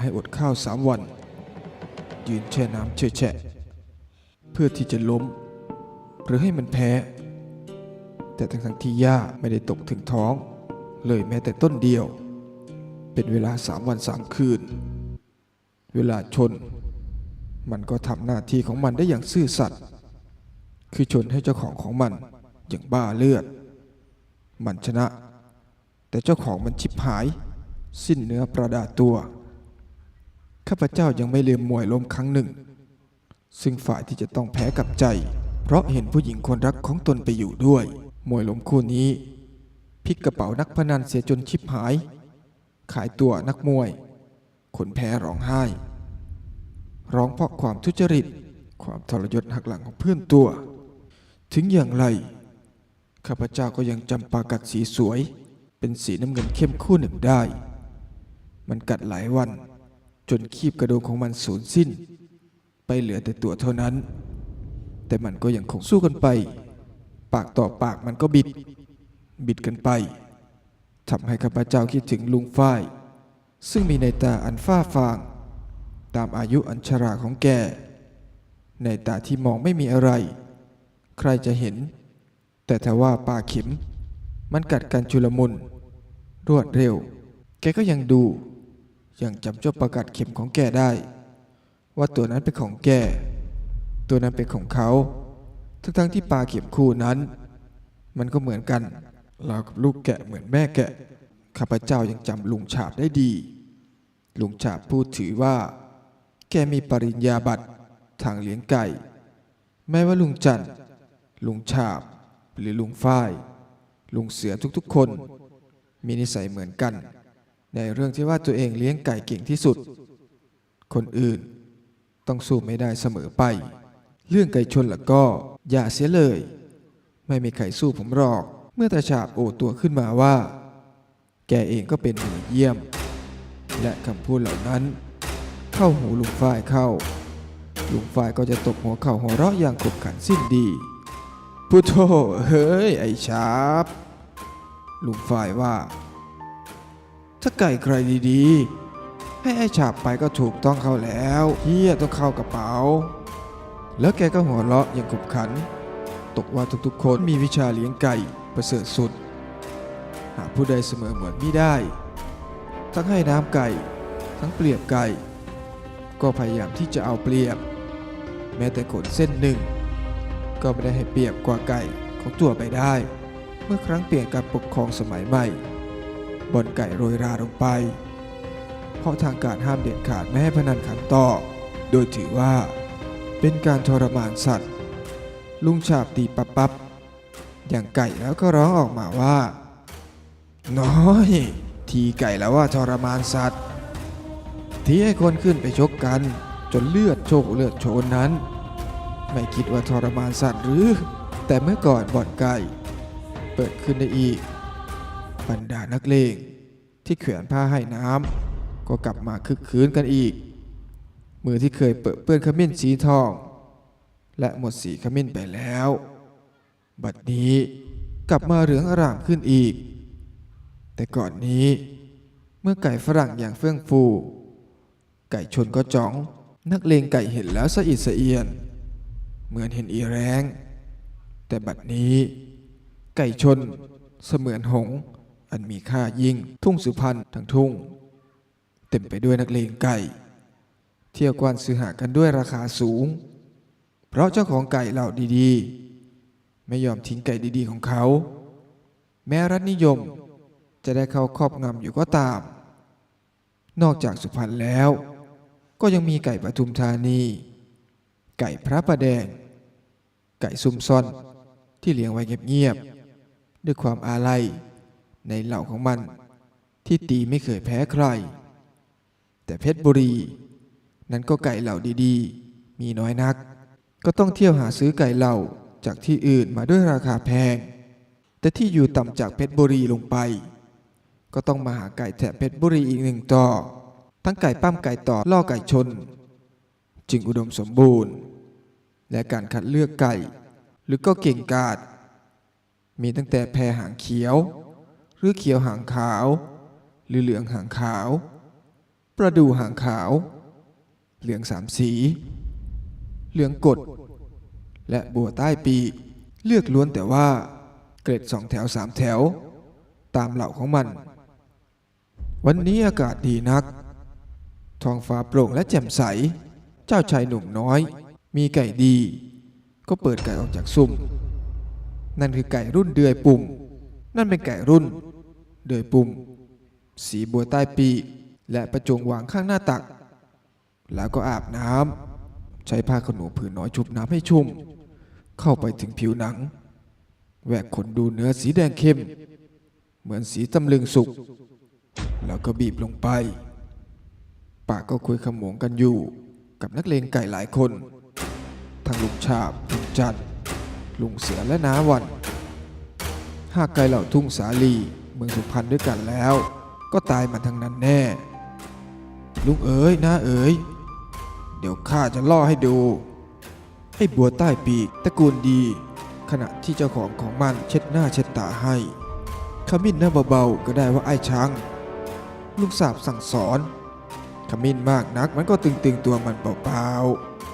ให้อดข้าวสามวัน ยืนแช่น้ำเชื่อแฉะเพื่อที่จะล้ม หรือให้มันแพ้ แต่ทั้งทั้งที่หญ้าไม่ได้ตกถึงท้อง เลยแม้แต่ต้นเดียว เป็นเวลาสามวันสามคืน เวลาชน มันก็ทำหน้าที่ของมันได้อย่างซื่อสัตย์คือชนให้เจ้าของของมันอย่างบ้าเลือด มันชนะ แต่เจ้าของมันชิบหาย สิ้นเนื้อประดาตัว ข้าพเจ้ายังไม่ลืมมวยล้มครั้งหนึ่ง ซึ่งฝ่ายที่จะต้องแพ้กับใจ เพราะเห็นผู้หญิงคนรักของตนไปอยู่ด้วย มวยล้มคู่นี้พลิกกระเป๋านักพนันเสียจนชิบหาย ขายตัวนักมวย คนแพ้ร้องไห้ ร้องเพราะความทุจริต ความทรยศหักหลังของเพื่อนตัว ถึงอย่างไร ข้าพเจ้าก็ยังจำปากัดสีสวย เป็นสีน้ำเงินเข้มคู่หนึ่งได้ มันกัดหลายวัน จนคีบกระโดงของมันสูญสิ้น ไปเหลือแต่ตัวเท่านั้น แต่มันก็ยังคงสู้กันไป ปากต่อปากมันก็บิด บิดกันไปทำให้ข้าพเจ้าคิดถึงลุงฝ้าย ซึ่งมีในตาอันฝ้าฟาง ตามอายุอันชราของแก ในตาที่มองไม่มีอะไร ใครจะเห็น แต่ถ้าว่าปลาเข็ม มันกัดกันชุลมุน รวดเร็ว แกก็ยังดู ยังจำเจ้าประกัดเข็มของแกได้ ว่าตัวนั้นเป็นของแก ตัวนั้นเป็นของเขา ทั้งๆที่ปลาเข็มคู่นั้น มันก็เหมือนกันเราวกับลูกแกะเหมือนแม่แกะข้าพเจ้ายังจำลุงฉาบได้ดี ลุงฉาบพูดถือว่า แกมีปริญญาบัตรทางเลี้ยงไก่ แม้ว่าลุงจันลุงฉาบหรือลุงฝ้าย ลุงเสือทุกๆคน มีนิสัยเหมือนกัน ในเรื่องที่ว่าตัวเองเลี้ยงไก่เก่งที่สุด คนอื่นต้องสู้ไม่ได้เสมอไป เรื่องไก่ชนล่ะก็อย่าเสียเลย ไม่มีใครสู้ผมหรอก เมื่อตาฉาบโอตัวขึ้นมาว่า แกเองก็เป็นมือเยี่ยม และคำพูดเหล่านั้น เข้าหูลุงฝ้ายเข้า ลุงฝ้ายก็จะตบหัวเข่าหัวเราะอย่างขบขันสิ้นดีพุทโธเฮ้ยไอ้ชาบลุงฝ้ายว่า ถ้าไก่ใครดีๆ ให้ไอ้ฉาบไปก็ถูกต้องเข้าแล้วเฮียต้องเข้ากระเป๋า แล้วแกก็หัวเราะอย่างขบขัน ตกว่าทุกๆคนมีวิชาเลี้ยงไก่ประเสริฐสุด หาผู้ใดเสมอเหมือนไม่ได้ ทั้งให้น้ำไก่ ทั้งเปรียบไก่ ก็พยายามที่จะเอาเปรียบ แม้แต่ขนเส้นหนึ่ง ก็ไม่ได้ให้เปรียบกว่าไก่ของตัวไปได้ เมื่อครั้งเปลี่ยนการปกครองสมัยใหม่ บอนไก่โรยราลงไป เพราะทางการห้ามเด็ดขาดไม่ให้พนันขันต่อ โดยถือว่า เป็นการทรมานสัตว์ ลุงฉาบตีปับปับอย่างไก่แล้วก็ร้องออกมาว่า น้อย ทีไก่แล้วว่าทรมานสัตว์ ที่ให้คนขึ้นไปชกกัน จนเลือดโชกเลือดโชนนั้น ไม่คิดว่าทรมานสัตว์หรือ แต่เมื่อก่อนบ่อนไก่ เปิดขึ้นได้อีก บรรดานักเลงที่เขื่อนผ้าให้น้ำก็กลับมาคึกคืนกันอีก มือที่เคยเปิดเปื้อนขมิ้นสีทอง และหมดสีขมิ้นไปแล้ว บัดนี้กลับมาเหลืองอร่ามขึ้นอีก แต่ก่อนนี้เมื่อไก่ฝรั่งอย่างเฟื่องฟู ไก่ชนก็จ้อง นักเลงไก่เห็นแล้วสะอิดสะเอียน เหมือนเห็นอีแรง แต่บัดนี้ ไก่ชนเสมือนหง อันมีค่ายิ่ง ทุ่งสุพรรณทั้งทุ่ง เต็มไปด้วยนักเลงไก่ เที่ยวกวานซื้อหากันด้วยราคาสูง เพราะเจ้าของไก่เหล่าดีๆ ไม่ยอมทิ้งไก่ดีๆของเขา แม้รัฐนิยมจะได้เข้าครอบงำอยู่ก็ตาม นอกจากสุพรรณแล้ว ก็ยังมีไก่ปทุมธานี ไก่พระประแดง ไก่ซุ่มซ่อนที่เลี้ยงไว้เงียบๆด้วยความอาลัย ในเหล่าของมันที่ตีไม่เคยแพ้ใคร แต่เพชรบุรี นั้นก็ไก่เหล่าดีๆ มีน้อยนัก ก็ต้องเที่ยวหาซื้อไก่เหล่าจากที่อื่นมาด้วยราคาแพง แต่ที่อยู่ต่ำจากเพชรบุรีลงไป ก็ต้องมาหาไก่แถบเพชรบุรีอีกหนึ่งต่อ ทั้งไก่ปั้มไก่ต่อล่อไก่ชน จึงอุดมสมบูรณ์ และการคัดเลือกไก่ หรือก็เก่งกาจมีตั้งแต่แพรหางเขียว หรือเขียวหางขาว หรือเหลืองหางขาว ประดูหางขาว เหลืองสามสี เหลืองกด และบัวใต้ปีกเลือกล้วนแต่ว่า เกร็ดสองแถวสามแถว ตามเหล่าของมัน วันนี้อากาศดีนัก ท้องฟ้าโปร่งและแจ่มใส เจ้าชายหนุ่มน้อย มีไก่ดี ก็เปิดไก่ออกจากซุ่มนั่นคือไก่รุ่นเดือยปุ่ม นั่นเป็นไก่รุ่น เดือยปุ่ม สีบัวใต้ปีกและประจงวางข้างหน้าตัก แล้วก็อาบน้ำใช้ผ้าขนหนูผืนน้อยชุบน้ำให้ชุ่ม เข้าไปถึงผิวหนังแหวกขนดูเนื้อสีแดงเข้ม เหมือนสีตำลึงสุก แล้วก็บีบลงไป ปากก็คุยขโมงกันอยู่ กับนักเลงไก่หลายคน ทั้งลุงชาบลุงจันลุงเสือและน้าวัน หากไก่เหล่าทุ่งสาลี มืองสุพรรณด้วยกันแล้ว ก็ตายมันทั้งนั้นแน่ ลุงเอ๋ยน้าเอ๋ยเดี๋ยวข้าจะล่อให้ดูไอ้บัวใต้ปีกตระกูลดี ขณะที่เจ้าของของมันเช็ดหน้าเช็ดตาให้ขมิ้นหน้าเบาๆก็ได้ว่าไอ้ช้างลุงสาบสั่งสอนขมิ้นมากนักมันก็ตึงๆตัวมันเปล่า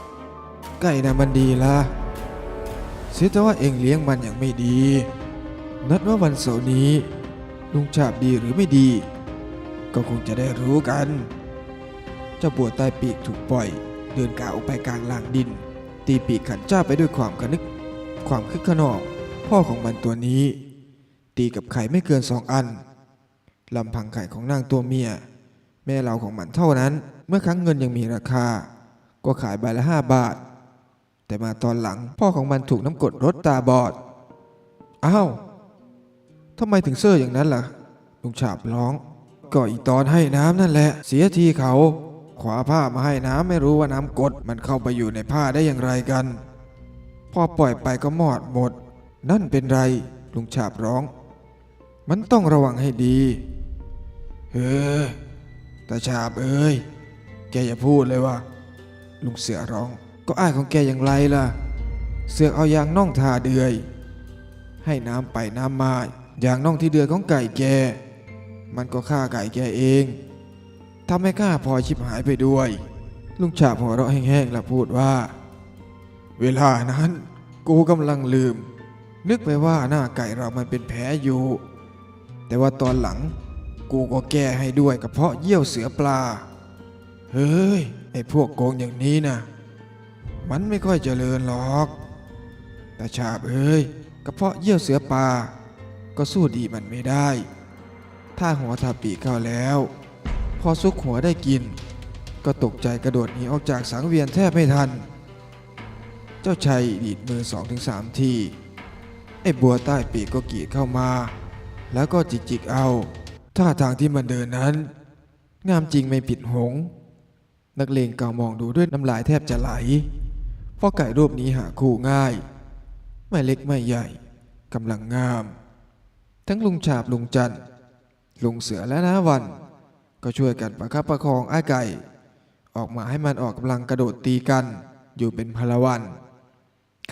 ๆไก่น่ะมันดีละเสียแต่ว่าเองเลี้ยงมันอย่างไม่ดี นัดว่าวันเสาร์นี้ ลุงฉาบดีหรือไม่ดี ก็คงจะได้รู้กัน เจ้าบัวใต้ปีกถูกปล่อย เดินกาวออกไปกลางลานดิน ตีปีกขันจ้าไปด้วยความกระนึก ความคึกขนองพ่อของมันตัวนี้ ตีกับไข่ไม่เกินสองอันลำพังไข่ของนางตัวเมีย แม่เราของมันเท่านั้น เมื่อครั้งเงินยังมีราคา ก็ขายใบละห้าบาท แต่มาตอนหลังพ่อของมันถูกน้ำกดรถตาบอดอ้าว ทำไมถึงเซ่ออย่างนั้นล่ะ ลุงฉาบร้อง ก็อีตอนให้น้ำนั่นแหละ เสียทีเขาขวาผ้ามาให้น้ำไม่รู้ว่าน้ำกดมันเข้าไปอยู่ในผ้าได้อย่างไรกัน พอปล่อยไปก็หมอดหมด นั่นเป็นไร ลุงฉาบร้อง มันต้องระวังให้ดี เฮ้อตาฉาบเอ้ย แกอย่าพูดเลยว่า ลุงเสือร้อง ก็อ้ายของแกอย่างไรล่ะ เสือกเอายางน่องทาเดือย ให้น้ำไปน้ำมา อย่างน่องที่เดือยของไก่แก มันก็ฆ่าไก่แกเองทำให้ข้าพลอยชิบหายไปด้วย ลุงฉาบหัวเราะแห้งๆแล้วพูดว่า เวลานั้น กูกำลังลืม นึกไปว่าหน้าไก่เรามันเป็นแผลอยู่ แต่ว่าตอนหลัง กูก็แก้ให้ด้วยกระเพาะเยี่ยวเสือปลา เฮ้ย ไอ้พวกโกงอย่างนี้นะมันไม่ค่อยเจริญหรอกแต่ชาบเอ้ยกระเพาะเยี่ยวเสือปลา ก็สู้ดีมันไม่ได้ ถ้าหัวทาปีกเข้าแล้ว พอซุกหัวได้กิน ก็ตกใจกระโดดหนีออกจากสังเวียนแทบไม่ทัน เจ้าชัยดีดมือสองถึงสามที ไอ้บัวใต้ปีกก็กีดเข้ามา แล้วก็จิกจิกๆเอา ท่าทางที่มันเดินนั้น งามจริงไม่ผิดหงส์นักเลงเก่ามองดูด้วยน้ำลายแทบจะไหล เพราะไก่รูปนี้หาคู่ง่าย ไม่เล็กไม่ใหญ่กำลังงาม ทั้งลุงฉาบลุงจันลุงเสือและน้าวัน ก็ช่วยกันประคับประคองไอ้ไก่ ออกมาให้มันออกกำลังกระโดดตีกัน อยู่เป็นพลวัน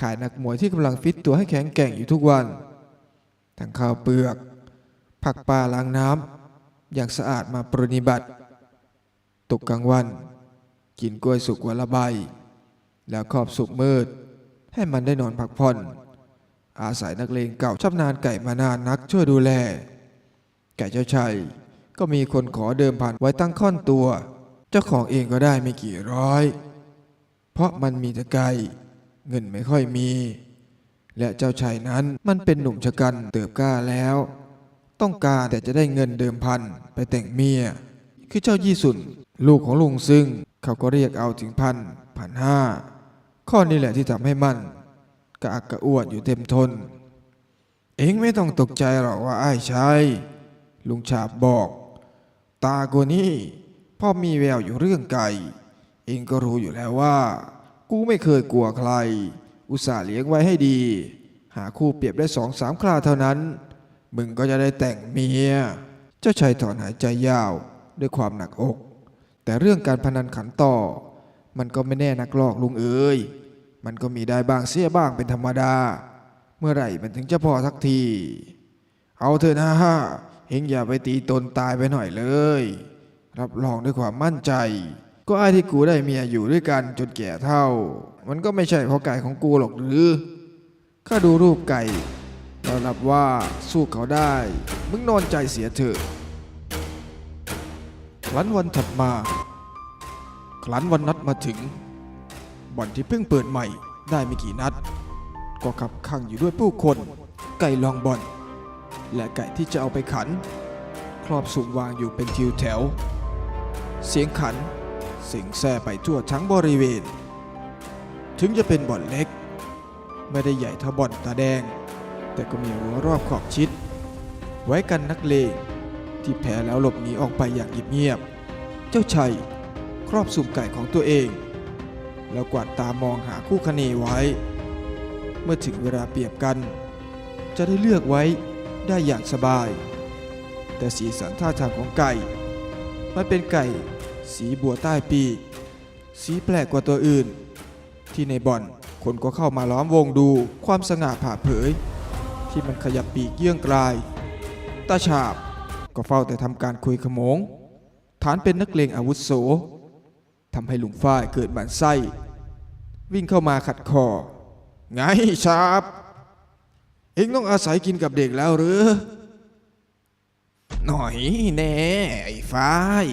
ขายนักมวยที่กำลังฟิตตัวให้แข็งแกร่งอยู่ทุกวัน ทั้งข้าวเปลือก ผักปลาล้างน้ำอย่างสะอาดมาปรนิบัติตกกลางวัน กินกล้วยสุกวันละใบ แล้วครอบสุกมืด ให้มันได้นอนพักผ่อน อาศัยนักเลงเก่าชำนาญไก่มานานนักช่วยดูแล ไก่เจ้าชัยก็มีคนขอเดิมพันไว้ตั้งค่อนตัว เจ้าของเองก็ได้ไม่กี่ร้อย เพราะมันมีแต่ไก่เงินไม่ค่อยมี และเจ้าชายนั้นมันเป็นหนุ่มชะกันเติบกล้าแล้ว ต้องการแต่จะได้เงินเดิมพันไปแต่งเมีย คือเจ้ายี่สุนลูกของลุงซึ่งเขาก็เรียกเอาถึงพันพันห้าข้อนี้แหละที่ทำให้มัน กะอักกะอวนอยู่เต็มทน เองไม่ต้องตกใจหรอกว่าไอ้ชายลุงฉาบบอก ตากูนี่พ่อมีแววอยู่เรื่องไก่ เองก็รู้อยู่แล้วว่า กูไม่เคยกลัวใคร อุตส่าห์เลี้ยงไว้ให้ดี หาคู่เปรียบได้สองสามคราเท่านั้น มึงก็จะได้แต่งเมีย เจ้าชายถอนหายใจยาวด้วยความหนักอก แต่เรื่องการพนันขันต่อ มันก็ไม่แน่นักหรอกลุงเอ๋ย มันก็มีได้บ้างเสียบ้างเป็นธรรมดามมื่อไหร่มันถึงจะพอสักที เอาเถอะนะฮะเฮงอย่าไปตีตนตายไปหน่อยเลย รับรองด้วยความมั่นใจ ก็ไอ้ที่กูได้เมียอยู่ด้วยกันจนแก่เท่า มันก็ไม่ใช่เพราะไก่ของกูหรอกหรือข้าดูรูปไก่เรารับว่าสู้เขาได้ มึงนอนใจเสียเถอะคลันวันถัดมาคลันวันนัดมาถึง บ่อนที่เพิ่งเปิดใหม่ได้ไม่กี่นัด ก็ขับข้างอยู่ด้วยผู้คน ไก่ลองบ่อน และไก่ที่จะเอาไปขัน ครอบสุมวางอยู่เป็นทิวแถว เสียงขันเสียงแซ่ไปทั่วทั้งบริเวณ ถึงจะเป็นบ่อนเล็ก ไม่ได้ใหญ่เท่าบ่อนตาแดง แต่ก็มีรั้วรอบขอบชิด ไว้กันนักเลงที่แพ้แล้วหลบหนีออกไปอย่างเงียบๆเจ้าชัยครอบสุ่มไก่ของตัวเอง แล้วกวาดตามองหาคู่คเนไว้ เมื่อถึงเวลาเปรียบกัน จะได้เลือกไว้ได้อย่างสบาย แต่สีสันท่าทางของไก่ มันเป็นไก่ สีบัวใต้ปีกสีแปลกกว่าตัวอื่น ที่ในบ่อนคนก็เข้ามาล้อมวงดูความสง่าผ่าเผย ที่มันขยับปีกเยื่องกลาย ตาฉาบก็เฝ้าแต่ทำการคุยขโมง ฐานเป็นนักเลงอาวุโส ทำให้ลุงฝ้ายเกิดบันไส้ วิ่งเข้ามาขัดคอ ไงชาบ เอ็งต้องอาศัยกินกับเด็กแล้วหรือ หน่อยแน่ไอ้ฝ้าย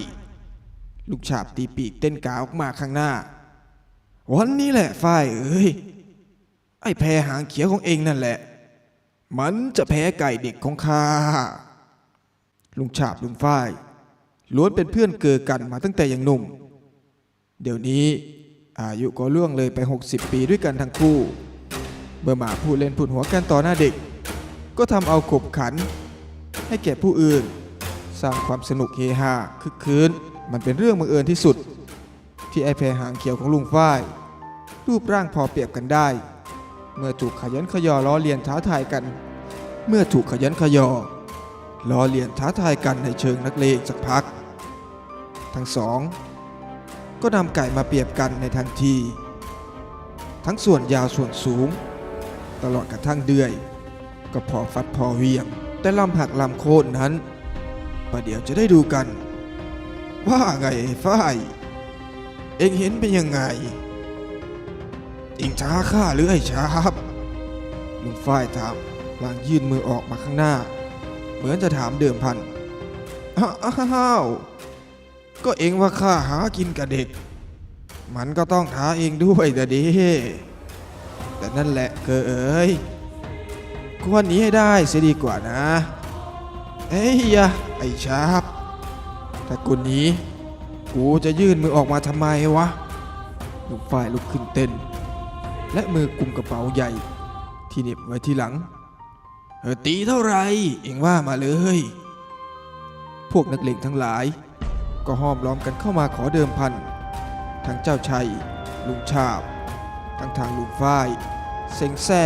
ลูกฉาบตีปีกเต้นกาออกมาข้างหน้า วันนี้แหละฝ้ายเอ้ย ไอ้แพรหางเขียวของเองนั่นแหละ มันจะแพ้ไก่เด็กของข้า ลุงฉาบลุงฝ้ายล้วนเป็นเพื่อนเกิดกันมาตั้งแต่ยังหนุ่ม เดี๋ยวนี้อายุก็ล่วงเลยไป 60 ปีด้วยกันทั้งคู่ เมื่อมาพูดเล่นพูดหัวกันต่อหน้าเด็ก ก็ทำเอาขบขัน ให้แก่ผู้อื่น สร้างความสนุกเฮฮาคึกคืนมันเป็นเรื่องบังเอิญที่สุด ที่ไอแพรหางเขียวของลุงฝ้าย รูปร่างพอเปรียบกันได้ เมื่อถูกขยันขยอล้อเลียนท้าทายกัน เมื่อถูกขยันขยอล้อเลียนท้าทายกันในเชิงนักเลงสักพัก ทั้งสอง ก็นำไก่มาเปรียบกันในทันที ทั้งส่วนยาวส่วนสูง ตลอดกระทั่งเดือย ก็พอฟัดพอเวียง แต่ลำหักลำโค่นนั้นประเดี๋ยวจะได้ดูกัน ว่าไงฝ้าย เองเห็นเป็นยังไงเองช้าข้าหรือไอ้ช้าบลุงฝ้ายถามพลางยื่นมือออกมาข้างหน้า เหมือนจะถามเดิมพันอ้าว ก็เองว่าข้าหากินกับเด็ก มันก็ต้องท้าเองด้วยแต่ดี แต่นั่นแหละเกอเอ๋ยควรหนี้ให้ได้เสียดีกว่านะ เอ้ยยะไอ้ชาบถ้ากูหนี้กูจะยื่นมือออกมาทำไมวะลุงฝ่ายลุกขึ้นเต้น และมือกุมกระเป๋าใหญ่ ที่เน็บไว้ที่หลังเออตีเท่าไรเองว่ามาเลย พวกนักเลงทั้งหลาย ก็ห้อมล้อมกันเข้ามาขอเดิมพัน ทั้งเจ้าชัย ลุงชาบ ทั้งทางลุงฝ้าย เซ็งแซ่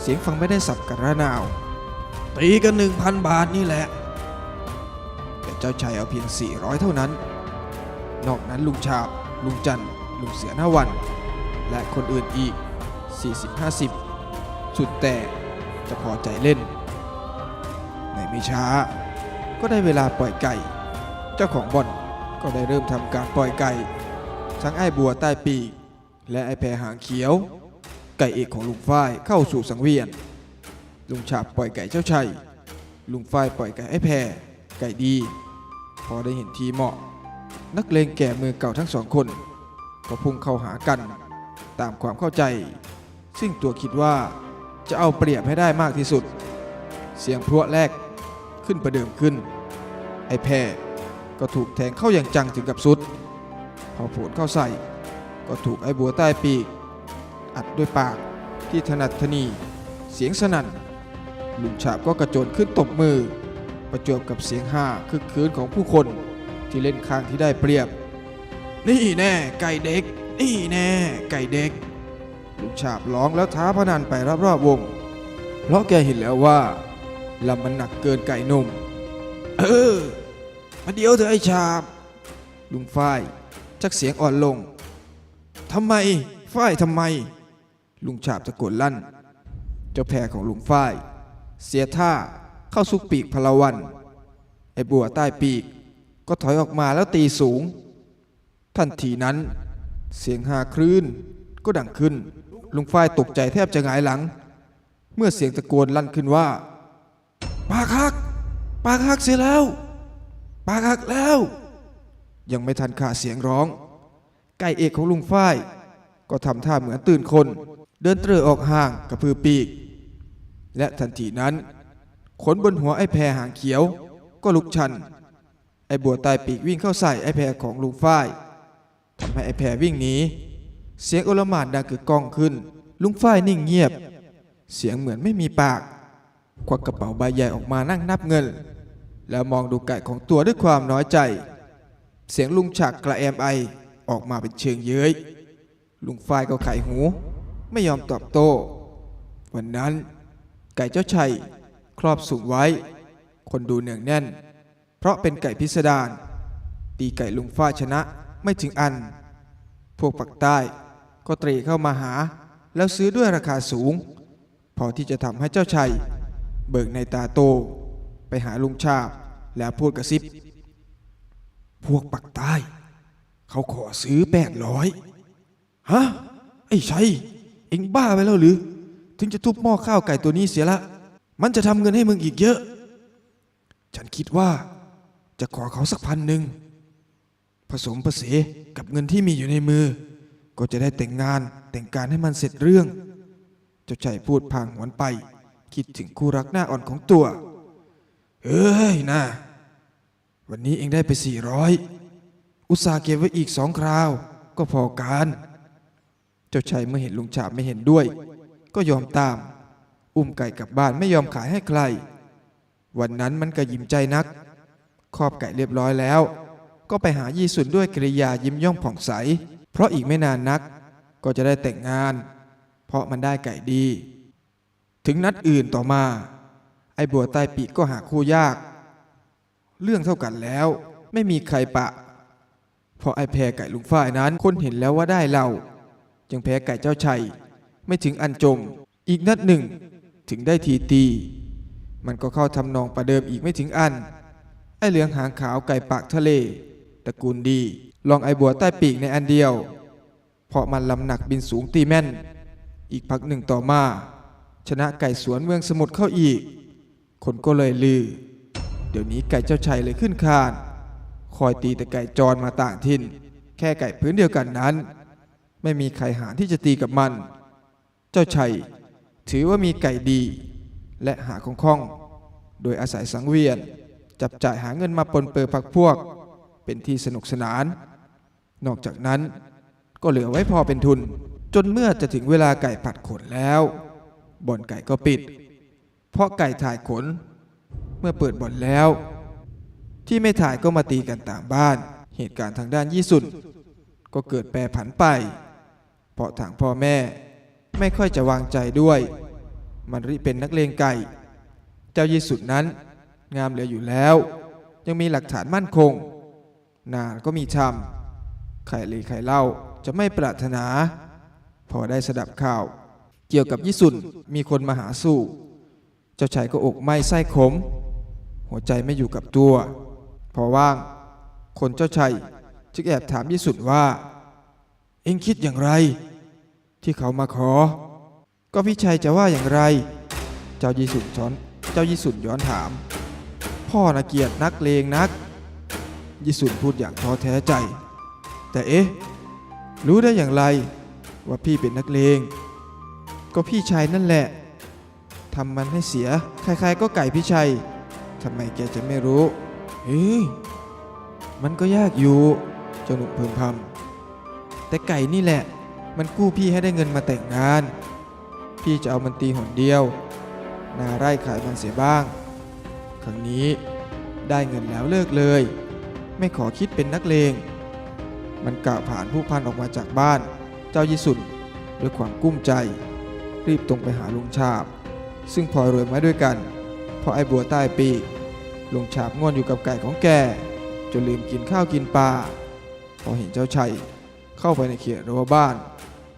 เสียงฟังไม่ได้สับกระนาว ตีกันหนึ่งพันบาทนี่แหละ แต่เจ้าชัยเอาเพียง 400 เท่านั้น นอกนั้นลุงชาบ ลุงจันลุงเสือหน้าวัน และคนอื่นอีก 40-50 สุดแต่จะพอใจเล่น ในไม่ช้า ก็ได้เวลาปล่อยไก่ เจ้าของบ่อนก็ได้เริ่มทำการปล่อยไก่ทั้งไอ้บัวใต้ปีก และไอ้แพรหางเขียว ไก่เอกของลุงฝ้ายเข้าสู่สังเวียน ลุงฉาบปล่อยไก่เจ้าชัย ลุงฝ้ายปล่อยไก่ไอ้แพรไก่ดี พอได้เห็นทีเหมาะ นักเลงแก่มือเก่าทั้งสองคน ก็พุ่งเข้าหากันตามความเข้าใจ ซึ่งตัวคิดว่าจะเอาเปรียบให้ได้มากที่สุด เสียงพรวดแรกขึ้นประเดิมขึ้น ไอ้แพร ก็ถูกแทงเข้าอย่างจังถึงกับสุดพอโผลเข้าใส่ ก็ถูกไอ้บัวใต้ปีก อัดด้วยปากที่ถนัดทนี เสียงสนั่นลุงฉาบก็กระโจนขึ้นตบมือ ประจวบกับเสียงห้าคึกคืนของผู้คนที่เล่นข้างที่ได้เปรียบ นี่แน่ไก่เด็ก นี่แน่ไก่เด็ก ลุงฉาบร้องแล้วท้าพนันไปรอบๆวง เพราะแกเห็นแล้วว่าลำมันหนักเกินไก่หนุ่ม เออ มาเดี๋ยวเถอะไอ้ฉาบ ลุงฝ้ายชักเสียงอ่อนลงทำไมฝ้ายทำไม ลุงฉาบตะโกนลั่นจจ้าแพรของลุงฝ้าย เสียท่าเข้าซุกปีกพลวัน ไอ้บัวใต้ปีก ก็ถอยออกมาแล้วตีสูง ทันทีนั้น เสียงหาคลื่นก็ดังขึ้น ลุงฝ้ายตกใจแทบจะหงายหลัง เมื่อเสียงตะโกนลั่นขึ้นว่า ปากหัก ปากหักเสียแล้ว ปากหักแล้ว ยังไม่ทันขาเสียงร้อง ไก่เอกของลุงฝ้าย ก็ทำท่าเหมือนตื่นคน เดินเตร่อออกห่างกระพือปีก และทันทีนั้น ขนบนหัวไอ้แพรหางเขียว ก็ลุกชัน ไอ้บัวตายปีกวิ่งเข้าใส่ไอ้แพรของลุงฝ้ายทำให้ไอ้แพรวิ่งหนีเสียงโอลมานดังกึกก้องขึ้น ลุงฝ้ายนิ่งเงียบ เสียงเหมือนไม่มีปาก ควักกระเป๋าใบใหญ่ออกมานั่งนับเงิน แล้วมองดูไก่ของตัวด้วยความน้อยใจ เสียงลุงฉักกระแอมไอออกมาเป็นเชิงเย้ย ลุงฝ้ายก็ไขหู ไม่ยอมตอบโต้ วันนั้น ไก่เจ้าชัยครอบสูงไว้ คนดูเนืองแน่น เพราะเป็นไก่พิสดารตีไก่ลุงฝ้ายชนะไม่ถึงอัน พวกปักใต้ก็ตรีเข้ามาหา แล้วซื้อด้วยราคาสูง พอที่จะทำให้เจ้าชัย เบิกในตาโต ไปหาลุงชาบ แล้วพูดกระซิบ พวกปักใต้ เขาขอซื้อแปดร้อยฮะ ไอ้ชัย เอ็งบ้าไปแล้วหรือ ถึงจะทุบหม้อข้าวไก่ตัวนี้เสียละ มันจะทำเงินให้มึงอีกเยอะ ฉันคิดว่าจะขอเขาสักพันหนึ่ง ผสมผสานกับเงินที่มีอยู่ในมือ ก็จะได้แต่งงานแต่งการให้มันเสร็จเรื่อง เจ้าชายพูดพางหวนไป คิดถึงคู่รักหน้าอ่อนของตัว เอ้ยนะวันนี้เองได้ไปสี่ร้อยอุตส่าห์เก็บไว้อีกสองคราว ก็พอการ เจ้าชายเมื่อเห็นลุงฉาบไม่เห็นด้วย ก็ยอมตาม อุ้มไก่กลับบ้านไม่ยอมขายให้ใคร วันนั้นมันก็ยิ้มใจนัก ครอบไก่เรียบร้อยแล้ว ก็ไปหายี่สุนด้วยกริยายิ้มย่องผ่องใส เพราะอีกไม่นานนัก ก็จะได้แต่งงาน เพราะมันได้ไก่ดี ถึงนัดอื่นต่อมา ไอ้บัวใต้ปีกก็หาคู่ยาก เรื่องเท่ากันแล้ว ไม่มีใครปะเพราะไอ้แพรไก่ลุงฝ้ายนั้น คนเห็นแล้วว่าได้เรา จึงแพ้ไก่เจ้าชัย ไม่ถึงอันจม อีกนัดหนึ่ง ถึงได้ทีตี มันก็เข้าทำนองประเดิมอีกไม่ถึงอัน ไอ้เหลืองหางขาวไก่ปากทะเลตระกูลดี ลองไอ้บัวใต้ปีกในอันเดียว เพราะมันลำหนักบินสูงตีแม่น อีกพักหนึ่งต่อมา ชนะไก่สวนเมืองสมุทรเข้าอีก คนก็เลยลือ เดี๋ยวนี้ไก่เจ้าชัยเลยขึ้นคาน คอยตีแต่ไก่จรมาต่างถิ่น แค่ไก่พื้นเดียวกันนั้น ไม่มีใครหาที่จะตีกับมัน เจ้าชัยถือว่ามีไก่ดี และหาของข้อง โดยอาศัยสังเวียน จับจ่ายหาเงินมาปนเปื้อพักพวก เป็นที่สนุกสนาน นอกจากนั้นก็เหลือไว้พอเป็นทุน จนเมื่อจะถึงเวลาไก่ผัดขนแล้ว บ่อนไก่ก็ปิด เพราะไก่ถ่ายขน เมื่อเปิดบ่อนแล้ว ที่ไม่ถ่ายก็มาตีกันต่างบ้าน เหตุการณ์ทางด้านยี่สุนก็เกิดแปรผันไป เพราะทางพ่อแม่ไม่ค่อยจะวางใจด้วย มันริเป็นนักเลงไก่ เจ้ายี่สุนนั้น งามเหลืออยู่แล้ว ยังมีหลักฐานมั่นคง นาก็มีชำไข่ลีไข่เล่าจะไม่ปรารถนา พอได้สดับข่าว เกี่ยวกับยี่สุนมีคนมาหาสู่ เจ้าชายก็อกไหม้ไส้ขม หัวใจไม่อยู่กับตัว พอว่าง คนเจ้าชายจึงแอบถามยี่สุนว่า เอ็งคิดอย่างไร ที่เขามาขอ ก็พี่ชัยจะว่าอย่างไร เจ้ายี่สุนช้อนเจ้ายี่สุนย้อนถาม พ่อนะเกียรตินักเลงนักยี่สุนพูดอย่างท้อแท้ใจ แต่เอ๊ะ รู้ได้อย่างไรว่าพี่เป็นนักเลง ก็พี่ชัยนั่นแหละ ทำมันให้เสีย ใครๆก็ไก่พี่ชัยทำไมแกจะไม่รู้ เฮ้ย มันก็ยากอยู่เจ้าหนุ่มพึมพำแต่ไก่นี่แหละ มันกู้พี่ให้ได้เงินมาแต่งงาน พี่จะเอามันตีหนเดียว นาไร่ขายมันเสียบ้าง ครั้งนี้ได้เงินแล้วเลิกเลย ไม่ขอคิดเป็นนักเลง มันกล่าวผ่านผู้พันออกมาจากบ้าน เจ้ายิสุนด้วยความกุ้มใจ รีบตรงไปหาลุงชาบ ซึ่งพลอยรวยมาด้วยกันเพราะไอ้บัวใต้ปีกลุงชาบง่วนอยู่กับไก่ของแกจนลืมกินข้าวกินปลาพอเห็นเจ้าชัยเข้าไปในเขตรั้วบ้าน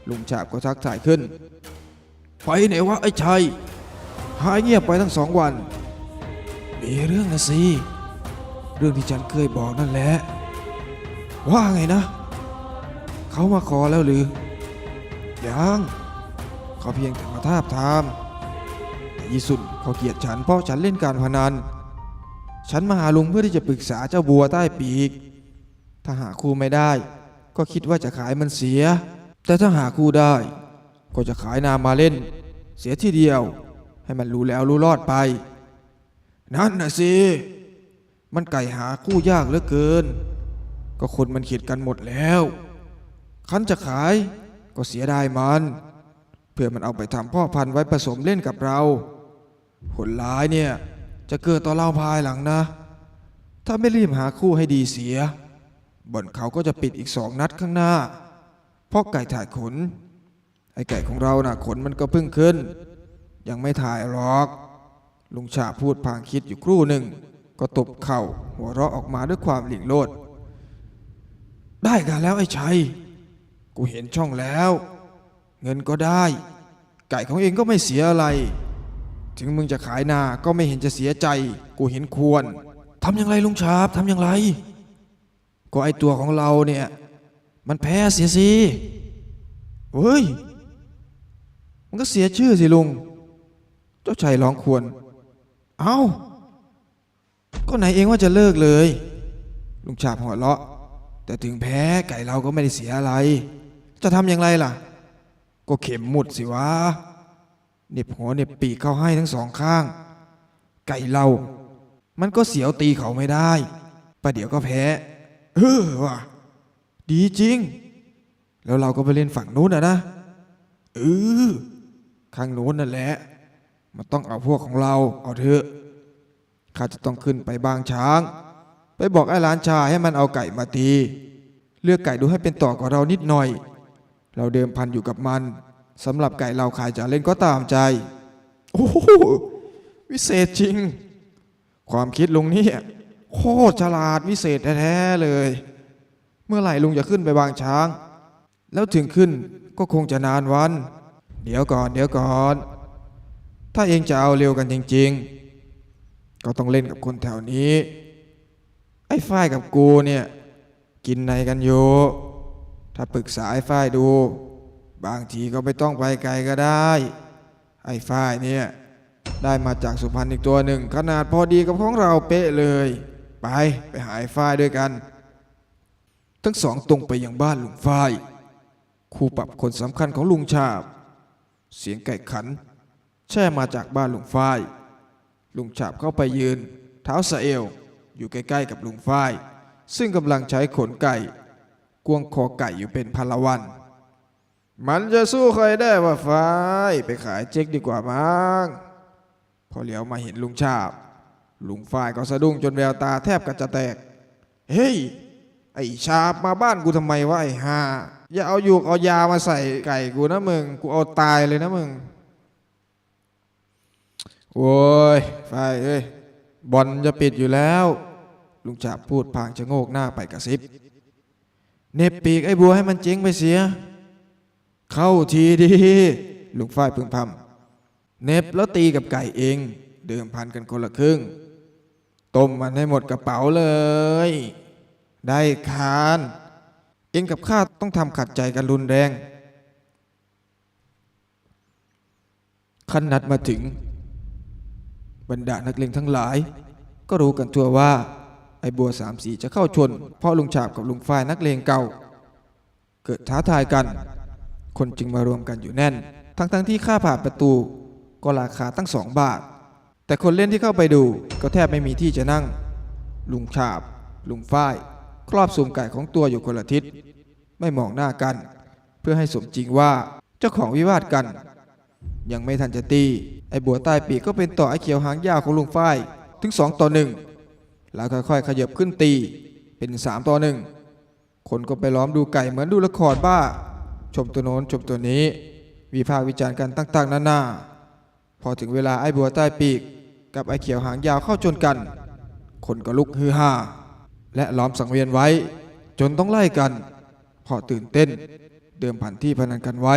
ลุงชาบก็ทักถ่ายขึ้นไฟไหนวะไอ้ชัย หายเงียบไปทั้งสองวัน มีเรื่องนะสิเรื่องที่ฉันเคยบอกนั่นแหละ ว่าไงนะ เขามาขอแล้วหรือยังเขาเพียงแต่มาทาบทาม ยีสุนเขาเกลียดฉันเพราะฉันเล่นการพนัน ฉันมาหาลุงเพื่อที่จะปรึกษาเจ้าบัวใต้ปีก ถ้าหาคู่ไม่ได้ ก็คิดว่าจะขายมันเสีย แต่ถ้าหาคู่ได้ ก็จะขายนามาเล่น เสียทีเดียว ให้มันรู้แล้วรู้รอดไป นั่นน่ะสิมันไก่หาคู่ยากเหลือเกิน ก็คนมันขีดกันหมดแล้วคันจะขายก็เสียดายมัน เพื่อมันเอาไปทำพ่อพันธุ์ไว้ผสมเล่นกับเรา ผลร้ายเนี่ยจะเกิดต่อเราภายหลังนะ ถ้าไม่รีบหาคู่ให้ดีเสีย บ่อนเขาก็จะปิดอีกสองนัดข้างหน้า เพราะไก่ถ่ายขน ไอ้ไก่ของเราน่ะขนมันก็เพิ่งขึ้น ยังไม่ถ่ายหรอก ลุงฉาพูดพางคิดอยู่ครู่หนึ่ง ก็ตบเข่าหัวเราะออกมาด้วยความหลิ่งโลด ได้กันแล้วไอ้ชัย กูเห็นช่องแล้ว เงินก็ได้ ไก่ของเองก็ไม่เสียอะไร ถึงมึงจะขายนาก็ไม่เห็นจะเสียใจ กูเห็นควรทำอย่างไรลุงชาบทำอย่างไร ก็ไอตัวของเราเนี่ย มันแพ้เสียสิเฮ้ย มันก็เสียชื่อสิลุง เจ้าชายร้องควร เอ้า ก็ไหนเองว่าจะเลิกเลย ลุงชาบหัวเราะ แต่ถึงแพ้ไก่เราก็ไม่ได้เสียอะไร จะทำอย่างไรล่ะ ก็เข็มหมุดสิวะ เน็บหัวเน็บปีกเขาให้ทั้งสองข้าง ไก่เรา มันก็เสียวตีเขาไม่ได้ประเดี๋ยวก็แพ้เออว่ะดีจริง แล้วเราก็ไปเล่นฝั่งนู้นอะนะเออข้างนู้นนั่นแหละ มันต้องเอาพวกของเราเอาเถอะข้าจะต้องขึ้นไปบางช้าง ไปบอกไอ้หลานชายให้มันเอาไก่มาตี เลือกไก่ดูให้เป็นต่อกว่าเรานิดหน่อย เราเดิมพันอยู่กับมัน สำหรับไก่เราขายจะเล่นก็ตามใจ โอ้โหวิเศษจริง ความคิดลุงนี่โคตรฉลาดวิเศษแท้ๆเลย เมื่อไหร่ลุงจะขึ้นไปบางช้าง แล้วถึงขึ้นก็คงจะนานวัน เดี๋ยวก่อน เดี๋ยวก่อน ถ้าเองจะเอาเร็วกันจริง ๆ ก็ต้องเล่นกับคนแถวนี้ ไอ้ฝ้ายกับกูเนี่ย กินในกันอยู่ ถ้าปรึกษาไอ้ฝ้ายดู บางทีก็ไม่ต้องไปไกลก็ได้ ไอ้ฝ้ายเนี่ย ได้มาจากสุพรรณอีกตัวหนึ่ง ขนาดพอดีกับของเราเป๊ะเลย ไปไปหาไอ้ฝ้ายด้วยกัน ทั้งสองตรงไปยังบ้านลุงฝ้ายครูปรับคนสำคัญของลุงชาบ เสียงไก่ขัน แช่มาจากบ้านลุงฝ้าย ลุงฉาบเข้าไปยืน เท้าสะเอว อยู่ใกล้ๆกับลุงฝ้าย ซึ่งกำลังใช้ขนไก่ กวงคอไก่อยู่เป็นพลวัน มันจะสู้ใครได้วะฝ้ายไปขายเจ๊กดีกว่ามั้งพอเหลียวมาเห็นลุงฉาบ ลุงฝ้ายก็สะดุ้งจนแววตาแทบกระจะแตก เฮ้ย ไอ้ชาบมาบ้านกูทำไมวะไอ้ห่าอย่าเอาอยู่เอายามาใส่ไก่กูนะมึง กูเอาตายเลยนะมึงโว้ยไฟเอ้ยบอลจะปิดอยู่แล้ว ลุงฉาบพูดพางชะโงกหน้าไปกระซิบเน็บปีกไอ้บัวให้มันเจ๊งไปเสีย เข้าทีดี ลุงฝ้ายพึงพำเน็บแล้วตีกับไก่เอง เดิมพันกันคนละครึ่ง ต้มมันให้หมดกระเป๋าเลย ได้คาน เองกับข้าต้องทำขัดใจกันรุนแรงขันนัดมาถึง บรรดานักเลงทั้งหลาย ก็รู้กันทั่วว่า ไอ้บัวสามสีจะเข้าชน เพราะลุงฉาบกับลุงฝ้ายนักเลงเก่า เกิดท้าทายกัน คนจึงมารวมกันอยู่แน่น ทั้งๆทที่ค่าผ่านประตูก็ราคาตั้งสองบาท แต่คนเล่นที่เข้าไปดูก็แทบไม่มีที่จะนั่ง ลุงฉาบ ลุงฝ้าย ครอบสุ่มไก่ของตัวอยู่คนละทิศ ไม่มองหน้ากัน เพื่อให้สมจริงว่าเจ้าของวิวาทกัน ยังไม่ทันจะตี ไอ้บัวใต้ปีกก็เป็นต่อไอ้เขียวหางยาวของลุงฝ้ายถึงสองต่อหนึ่งแล้วค่อยๆขยับขึ้นตีเป็นสามต่อหนึ่งคนก็ไปล้อมดูไก่เหมือนดูละครบ้า ชมตัวโน้นชมตัวนี้วิพากษ์วิจารณ์กันต่างๆนานาพอถึงเวลาไอ้บัวใต้ปีก กับไอ้เขียวหางยาวเข้าชนกัน คนก็ลุกฮือฮาและล้อมสังเวียนไว้ จนต้องไล่กันเพอตื่นเต้น เดิมพันที่พนันกันไว้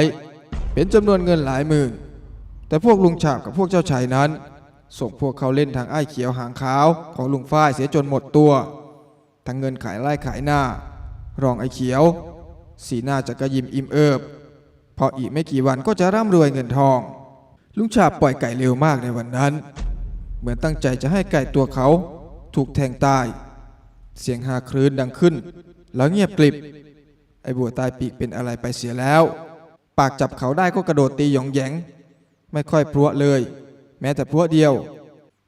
เป็นจำนวนเงินหลายหมื่น แต่พวกลุงฉาบกับพวกเจ้าชายนั้น ส่งพวกเขาเล่นทางไอ้เขียวหางขาวของลุงฝ้ายเสียจนหมดตัว ทั้งเงินขายไร่ขายหน้ารองไอ้เขียว สีหน้าจะกระยิมอิ่มเอิบเพออีกไม่กี่วันก็จะร่ำรวยเงินทอง ลุงฉาบปล่อยไก่เร็วมากในวันนั้น เหมือนตั้งใจจะให้ไก่ตัวเขาถูกแทงตาย เสียงฮาครื้นดังขึ้น แล้วเงียบกลิบ ไอ้บัวตายปีกเป็นอะไรไปเสียแล้ว ปากจับเขาได้ก็กระโดดตีหยองแยง ไม่ค่อยพรวเลย แม้แต่พรวเดียว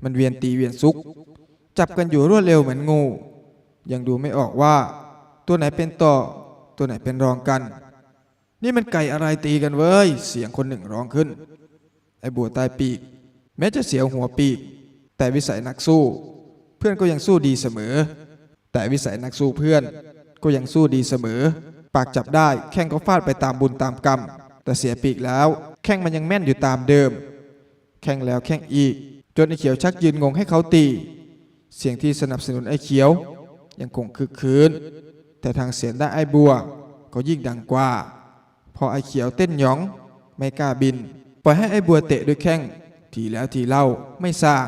มันเวียนตีเวียนซุก จับกันอยู่รวดเร็วเหมือนงู ยังดูไม่ออกว่า ตัวไหนเป็นต่อ ตัวไหนเป็นรองกัน นี่มันไก่อะไรตีกันเว้ย เสียงคนหนึ่งร้องขึ้น ไอ้บัวตายปีก แม้จะเสียหัวปีก แต่วิสัยนักสู้ เพื่อนก็ยังสู้ดีเสมอ แต่วิสัยนักสู้เพื่อน ก็ยังสู้ดีเสมอ ปากจับได้แข้งก็ฟาดไปตามบุญตามกรรม แต่เสียปีกแล้ว แข้งมันยังแม่นอยู่ตามเดิม แข้งแล้วแข้งอีก จนไอ้เขียวชักยืนงงให้เขาตี เสียงที่สนับสนุนไอ้เขียว ยังคงคึกคืน แต่ทางเสียงได้ไอ้บัว ก็ยิ่งดังกว่า พอไอ้เขียวเต้นหยอง ไม่กล้าบิน ปล่อยให้ไอ้บัวเตะด้วยแข้ง ทีแล้วทีเล่าไม่สร้าง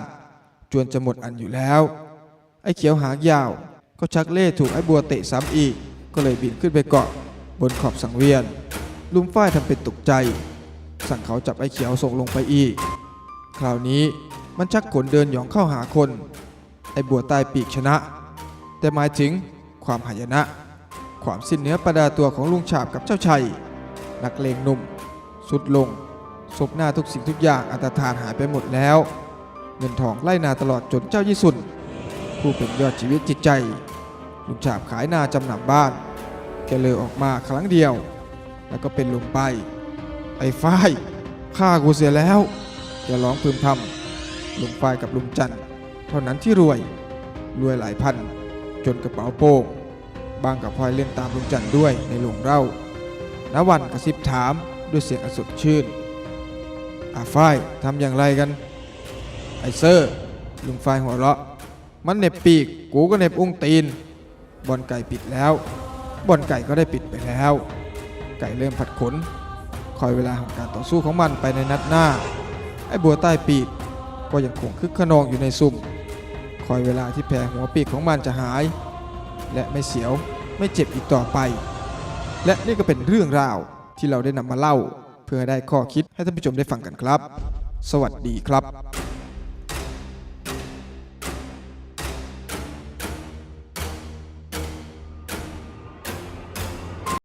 จวนจะหมดอันอยู่แล้ว ไอ้เขียวหางยาว ก็ชักเล่ถูกไอ้บัวเตะซ้ำอีก ก็เลยบินขึ้นไปเกาะ บนขอบสังเวียน ลุมฝ้ายทำเป็นตกใจ สั่งเขาจับไอ้เขียวส่งลงไปอีก คราวนี้มันชักขนเดินหยองเข้าหาคน ไอ้บัวใต้ปีกชนะ แต่หมายถึงความหายนะ ความสิ้นเนื้อประดาตัวของลุงฉาบกับเจ้าชัย นักเลงหนุ่ม สุดลงศพหน้าทุกสิ่งทุกอย่างอันตรธานหายไปหมดแล้ว เงินทองไล่นาตลอดจนเจ้ายี่สุนผู้เป็นยอดชีวิตจิตใจ ลุงฉาบขายนาจำหนำบ้าน แกเลยออกมาครั้งเดียว แล้วก็เป็นลมไป ไอ้ฝ้ายฆ่ากูเสียแล้วแกร้องพึมพำลุงฝ้ายกับลุงจันเท่านั้นที่รวย รวยหลายพัน จนกระเป๋าโป้ง บางกับพลอยเล่นตามลุงจันด้วยในหลวงเล่าณวันกระซิบถามด้วยเสียงอสดชื่นอาฝ้ายทำอย่างไรกัน ไอเซอร์ลุงฝ้ายหัวเราะ มันเน็บปีก กูก็เน็บอุ้งตีนบอลไก่ปิดแล้วบอลไก่ก็ได้ปิดไปแล้ว ไก่เริ่มผัดขน คอยเวลาของการต่อสู้ของมันไปในนัดหน้า ไอ้บัวใต้ปีกก็ยังคงคึกขนองอยู่ในซุ่ม คอยเวลาที่แผลหัวปีกของมันจะหาย และไม่เสียวไม่เจ็บอีกต่อไป และนี่ก็เป็นเรื่องราวที่เราได้นำมาเล่า เพื่อให้ได้ข้อคิดให้ท่านผู้ชมได้ฟังกันครับ สวัสดีครับ